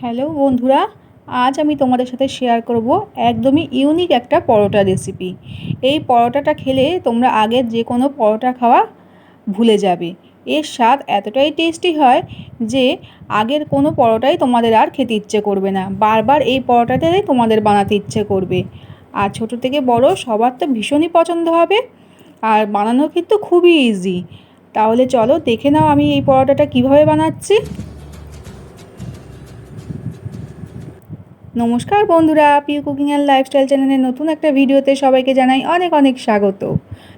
Hello বন্ধুরা, আজ আমি তোমাদের সাথে শেয়ার করব একদমই ইউনিক একটা পরোটা রেসিপি এই পরোটাটা খেলে তোমরা আগের যে কোনো পরোটা খাওয়া ভুলে যাবে। এর স্বাদ এতটাই টেস্টি হয় যে আগের কোনো পরোটাই তোমাদের আর খেতে ইচ্ছে করবে না। বারবার এই পরোটাটাই তোমাদের বানাতে ইচ্ছে করবে। আর ছোট থেকে বড় সবার তো ভীষণই পছন্দ হবে। আর বানানো কিন্তু খুবই ইজি তাহলে চলো দেখে নাও আমি এই পরোটাটা কীভাবে বানাচ্ছি। নমস্কার বন্ধুরা পিউ কুকিং অ্যান্ড লাইফস্টাইল চ্যানেলের নতুন একটা ভিডিওতে সবাইকে জানাই অনেক অনেক স্বাগত।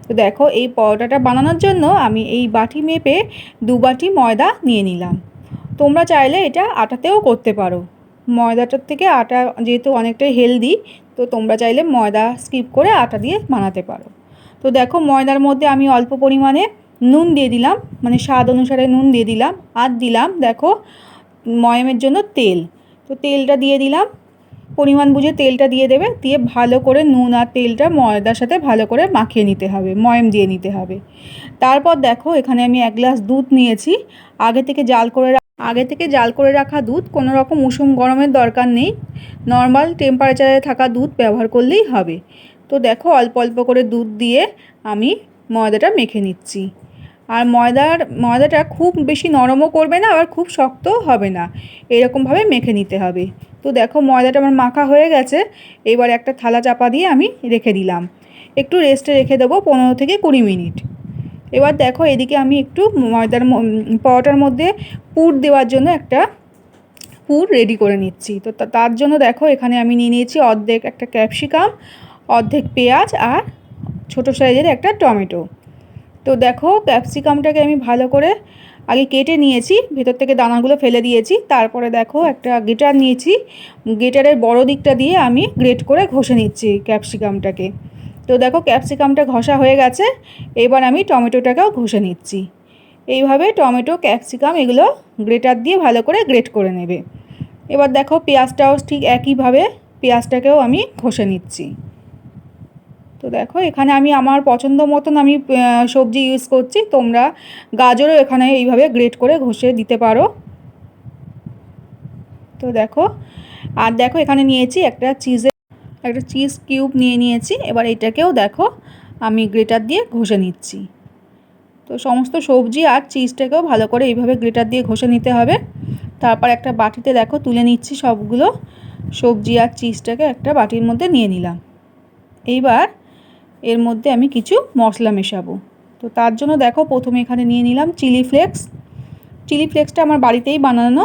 তো দেখো, এই পরোটাটা বানানোর জন্য আমি এই বাটি মেপে দু বাটি ময়দা নিয়ে নিলাম। তোমরা চাইলে এটা আটাতেও করতে পারো। ময়দাটার থেকে আটা যেহেতু অনেকটাই হেলদি তো তোমরা চাইলে ময়দা স্কিপ করে আটা দিয়ে বানাতে পারো। তো দেখো, ময়দার মধ্যে আমি অল্প পরিমাণে নুন দিয়ে দিলাম মানে স্বাদ অনুসারে নুন দিয়ে দিলাম, আর দিলাম, দেখো, ময়মের জন্য তেল। তো তেলটা দিয়ে দিলাম পরিমাণ বুঝে তেলটা দিয়ে দেবে, দিয়ে ভালো করে নুন আর তেলটা ময়দার সাথে ভালো করে মাখিয়ে নিতে হবে, ময়ম দিয়ে নিতে হবে। তারপর দেখো এখানে আমি এক গ্লাস দুধ নিয়েছি, আগে থেকে জাল করে আগে থেকে জাল করে রাখা দুধ, কোনো রকম উষুম গরমের দরকার নেই, নর্মাল টেম্পারেচারে থাকা দুধ ব্যবহার করলেই হবে। তো দেখো অল্প অল্প করে দুধ দিয়ে আমি ময়দাটা মেখে নিচ্ছি। আর ময়দার, ময়দাটা খুব বেশি নরমও করবে না আবার খুব শক্তও হবে না। এরকমভাবে মেখে নিতে হবে। তো দেখো ময়দাটা আমার মাখা হয়ে গেছে। এবার একটা থালা চাপা দিয়ে আমি রেখে দিলাম। একটু রেস্টে রেখে দেবো পনেরো থেকে কুড়ি মিনিট। এবার দেখো এদিকে আমি একটু ময়দার পরোটার মধ্যে পুর দেওয়ার জন্য একটা পুর রেডি করে নিচ্ছি। তো তার জন্য দেখো এখানে আমি নিয়ে নিয়েছি অর্ধেক একটা ক্যাপসিকাম অর্ধেক পেঁয়াজ আর ছোটো সাইজের একটা টমেটো। তো দেখো ক্যাপসিকামটাকে আমি ভালো করে আগে কেটে নিয়েছি, ভেতর থেকে দানাগুলো ফেলে দিয়েছি, তারপরে দেখো একটা গেটার নিয়েছি গেটারের বড় দিকটা দিয়ে আমি গ্রেট করে ঘষে নিচ্ছি ক্যাপসিকামটাকে তো দেখো ক্যাপসিকামটা ঘষা হয়ে গেছে, এবার আমি টমেটোটাকেও ঘষে নিচ্ছি। এইভাবে টমেটো ক্যাপসিকাম এগুলো গ্রেটার দিয়ে ভালো করে গ্রেট করে নেবে। এবার দেখো, পেঁয়াজটাও ঠিক একইভাবে পেঁয়াজটাকেও আমি ঘষে নিচ্ছি। তো দেখো, এখানে আমি আমার পছন্দ মতন আমি সবজি ইউজ করছি। তোমরা গাজরও এখানে এইভাবে গ্রেট করে ঘষে দিতে পারো। তো দেখো, আর দেখো, এখানে নিয়েছি একটা চিজের একটা চিজ কিউব নিয়ে নিয়েছি। এবার এটাকেও দেখো, আমি গ্রেটার দিয়ে ঘষে নিচ্ছি। তো সমস্ত সবজি আর চিজটাকেও ভালো করে এইভাবে গ্রেটার দিয়ে ঘষে নিতে হবে। তারপর একটা বাটিতে দেখো, তুলে নিচ্ছি সবগুলো সবজি আর চিজটাকে একটা বাটির মধ্যে নিয়ে নিলাম। এইবার এর মধ্যে আমি কিছু মশলা মেশাবো। তো তার জন্য দেখো প্রথমে এখানে নিয়ে নিলাম চিলি ফ্লেক্স। চিলি ফ্লেক্সটা আমার বাড়িতেই বানানো।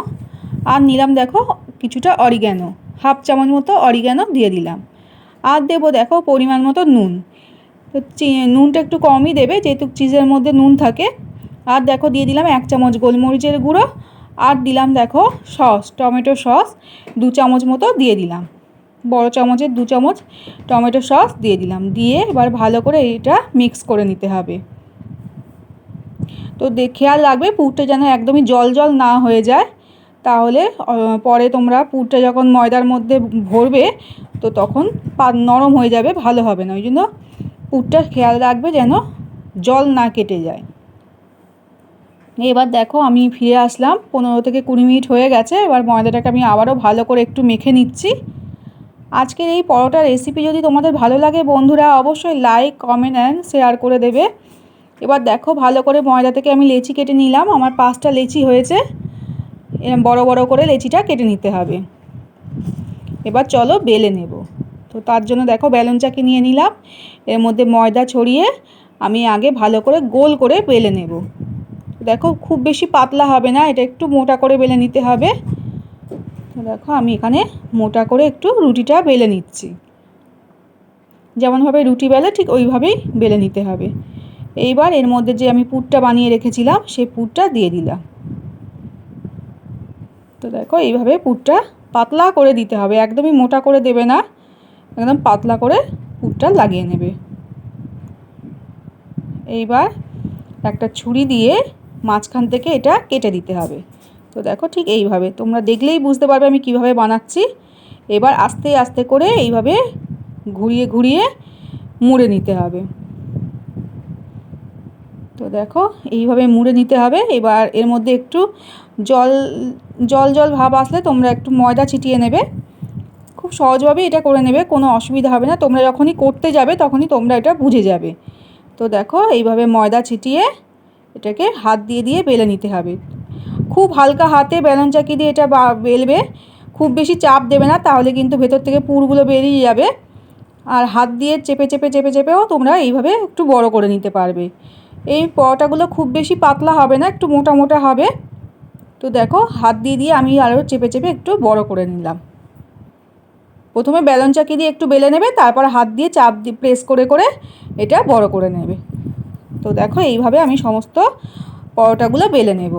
আর নিলাম দেখো কিছুটা অরিগ্যানো। হাফ চামচ মতো অরিগ্যানো দিয়ে দিলাম। আর দেবো দেখো পরিমাণ মতো নুন। তো নুনটা একটু কমই দেবে, যেহেতু চিজের মধ্যে নুন থাকে। আর দেখো দিয়ে দিলাম এক চামচ গোলমরিচের গুঁড়ো। আর দিলাম দেখো সস, টমেটো সস, দু চামচ মতো দিয়ে দিলাম। বড় চামচের দু চামচ টমেটো সস দিয়ে দিলাম। দিয়ে এবার ভালো করে এটা মিক্স করে নিতে হবে। তো খেয়াল রাখবে পুরটা যেন একদমই জল জল না হয়ে যায়। তাহলে পরে তোমরা পুরটা যখন ময়দার মধ্যে ভরবে, তো তখন নরম হয়ে যাবে, ভালো হবে না। ওই জন্য পুরটা খেয়াল রাখবে যেন জল না কেটে যায়। এবার দেখো আমি ফিরে আসলাম। পনেরো থেকে কুড়ি মিনিট হয়ে গেছে। এবার ময়দাটাকে আমি আবারও ভালো করে একটু মেখে নিচ্ছি। আজকের এই পরোটা রেসিপি যদি তোমাদের ভালো লাগে বন্ধুরা, অবশ্যই লাইক কমেন্ট অ্যান্ড শেয়ার করে দেবে। এবার দেখো ভালো করে ময়দা থেকে আমি লেচি কেটে নিলাম। আমার পাঁচটা লেচি হয়েছে। এরম বড় বড় করে লেচিটা কেটে নিতে হবে। এবার চলো বেলে নেব। তো তার জন্য দেখো বেলুন চাকি নিয়ে নিলাম। এর মধ্যে ময়দা ছড়িয়ে আমি আগে ভালো করে গোল করে বেলে নেব। দেখো খুব বেশি পাতলা হবে না, এটা একটু মোটা করে বেলে নিতে হবে। দেখো, আমি এখানে মোটা করে একটু রুটিটা বেলে নিচ্ছি। যেমনভাবে রুটি বেলে, ঠিক ওইভাবেই বেলে নিতে হবে। এইবার এর মধ্যে যে আমি পুরটা বানিয়ে রেখেছিলাম, সেই পুরটা দিয়ে দিলাম। তো দেখো, এইভাবে পুরটা পাতলা করে দিতে হবে। একদমই মোটা করে দেবে না, একদম পাতলা করে পুরটা লাগিয়ে নেবে। এইবার একটা ছুরি দিয়ে মাঝখান থেকে এটা কেটে দিতে হবে। তো দেখো ঠিক এইভাবে। তোমরা দেখলেই বুঝতে পারবে আমি কীভাবে বানাচ্ছি। এবার আস্তে আস্তে করে এইভাবে ঘুরিয়ে ঘুরিয়ে মুড়ে নিতে হবে। তো দেখো এইভাবে মুড়ে নিতে হবে। এবার এর মধ্যে একটু জল জল জল ভাব আসলে তোমরা একটু ময়দা ছিটিয়ে নেবে। খুব সহজভাবে এটা করে নেবে, কোনো অসুবিধা হবে না। তোমরা যখনই করতে যাবে তখনই তোমরা এটা বুঝে যাবে। তো দেখো এইভাবে ময়দা ছিটিয়ে এটাকে হাত দিয়ে দিয়ে বেলে নিতে হবে। খুব হালকা হাতে বেলন চাকি দিয়ে এটা বেলবে, খুব বেশি চাপ দেবে না, তাহলে কিন্তু ভেতর থেকে পুরগুলো বেরিয়ে যাবে। আর হাত দিয়ে চেপে চেপে চেপে, চেপেও তোমরা এইভাবে একটু বড় করে নিতে পারবে। এই পরোটাগুলো খুব বেশি পাতলা হবে না, একটু মোটা মোটা হবে। তো দেখো, হাত দিয়ে দিয়ে আমি আরও চেপে চেপে একটু বড় করে নিলাম। প্রথমে বেলন চাকি দিয়ে একটু বেলে নেবে, তারপর হাত দিয়ে চাপ দিয়ে প্রেস করে করে এটা বড় করে নেবে। তো দেখো, এইভাবে আমি সমস্ত পরোটাগুলো বেলে নেব।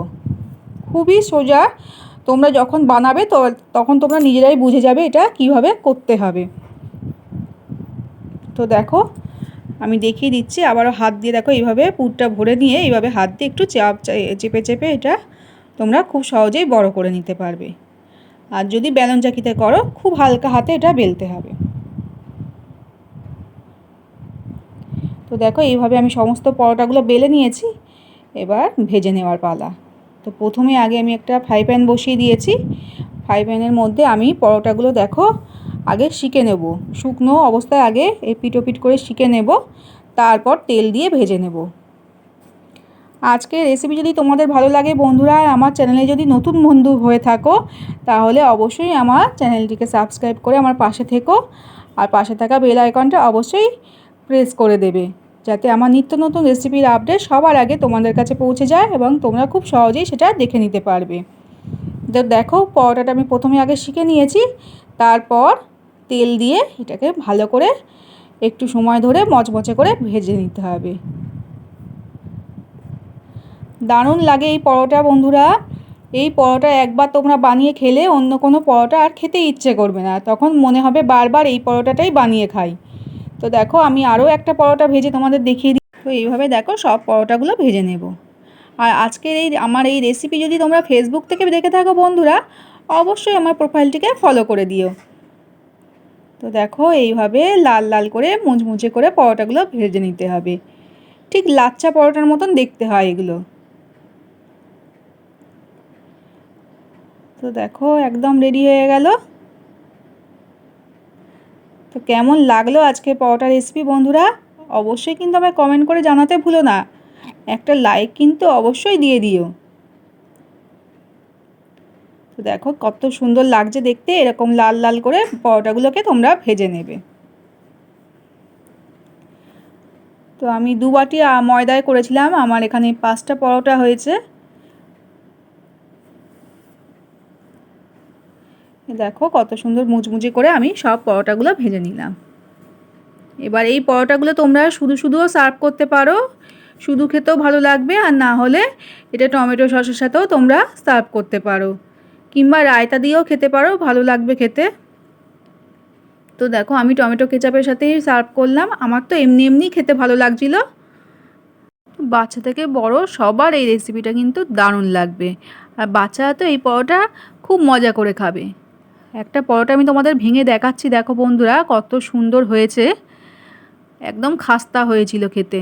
খুবই সোজা। তোমরা যখন বানাবে তো তখন তোমরা নিজেরাই বুঝে যাবে এটা কীভাবে করতে হবে। তো দেখো, আমি দেখিয়ে দিচ্ছি, আবারও হাত দিয়ে দেখো এইভাবে পুরটা ভরে নিয়ে এইভাবে হাত দিয়ে একটু চাপ, চেপে চেপে এটা তোমরা খুব সহজেই বড় করে নিতে পারবে। আর যদি বেলন চাকিতে করো, খুব হালকা হাতে এটা বেলতে হবে। তো দেখো এইভাবে আমি সমস্ত পরোটাগুলো বেলে নিয়েছি। এবার ভেজে নেওয়ার পালা। তো প্রথমে আগে আমি একটা ফ্রাই প্যান বসিয়ে দিয়েছি। ফ্রাই প্যানের মধ্যে আমি পরোটাগুলো দেখো, আগে শিখে নেব। শুকনো অবস্থায় আগে এই পিটোপিট করে শিখে নেব, তারপর তেল দিয়ে ভেজে নেব। আজকের রেসিপি যদি তোমাদের ভালো লাগে বন্ধুরা আমার চ্যানেলে যদি নতুন বন্ধু হয়ে থাকো, তাহলে অবশ্যই আমার চ্যানেলটিকে সাবস্ক্রাইব করে আমার পাশে থেকো, আর পাশে থাকা বেল আইকনটা অবশ্যই প্রেস করে দেবে। যাতে আমার নিত্য নতুন রেসিপির আপডেট সবার আগে তোমাদের কাছে পৌঁছে যায় এবং তোমরা খুব সহজেই সেটা দেখে নিতে পারবে। তো দেখো, পরোটাটা আমি প্রথমে আগে শিখে নিয়েছি, তারপর তেল দিয়ে এটাকে ভালো করে একটু সময় ধরে মচমচে করে ভেজে নিতে হবে। দারুণ লাগে এই পরোটা, বন্ধুরা। এই পরোটা একবার তোমরা বানিয়ে খেলে অন্য কোনো পরোটা আর খেতে ইচ্ছে করবে না। তখন মনে হবে বারবার এই পরোটাটাই বানিয়ে খাই। তো দেখো, আমি আরও একটা পরোটা ভেজে তোমাদের দেখিয়ে দিই। তো এইভাবে দেখো, সব পরোটাগুলো ভেজে নেব। আর আজকের এই আমার এই রেসিপি যদি তোমরা ফেসবুক থেকে দেখে থাকো বন্ধুরা, অবশ্যই আমার প্রোফাইলটিকে ফলো করে দিও। তো দেখো, এইভাবে লাল লাল করে মুচমুচে করে পরোটাগুলো ভেজে নিতে হবে। ঠিক লাচ্চা পরোটার মতন দেখতে হয় এগুলো। তো দেখো, একদম রেডি হয়ে গেল। তো কেমন লাগল আজকে পরোটা রেসিপি বন্ধুরা? অবশ্যই কিন্তু আমায় কমেন্ট করে জানাতে ভুলো না। একটা লাইক কিন্তু অবশ্যই দিয়ে দিও। তো দেখো কত সুন্দর লাগছে দেখতে, এরকম লাল লাল করে পরোটাগুলোকে তোমরা ভেজে নেবে। তো আমি দু বাটি ময়দায় করেছিলাম, আমার এখানে পাঁচটা পরোটা হয়েছে। দেখো কত সুন্দর মুচমুচে করে আমি সব পরোটাগুলো ভেজে নিলাম। এবার এই পরোটাগুলো তোমরা শুধু শুধুও সার্ভ করতে পারো। শুধু খেতেও ভালো লাগবে আর না হলে এটা টমেটো সসের সাথেও তোমরা সার্ভ করতে পারো। কিংবা রায়তা দিয়েও খেতে পারো, ভালো লাগবে খেতে। তো দেখো আমি টমেটো কেচাপের সাথেই সার্ভ করলাম। আমার তো এমনি এমনি খেতে ভালো লাগছিল। বাচ্চা থেকে বড় সবার এই রেসিপিটা কিন্তু দারুণ লাগবে। আর বাচ্চারা তো এই পরোটা খুব মজা করে খাবে। একটা পরোটা আমি তোমাদের ভেঙে দেখাচ্ছি। দেখো বন্ধুরা, কত সুন্দর হয়েছে। একদম খাস্তা হয়েছিল খেতে।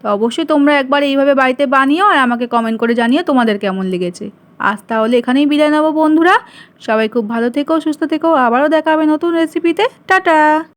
তো অবশ্যই তোমরা একবার এইভাবে বাড়িতে বানিও আর আমাকে কমেন্ট করে জানিও তোমাদের কেমন লেগেছে। আজ তাহলে এখানেই বিদায় নেব বন্ধুরা। সবাই খুব ভালো থেকো, সুস্থ থেকো। আবারও দেখাবে নতুন রেসিপিতে টাটা!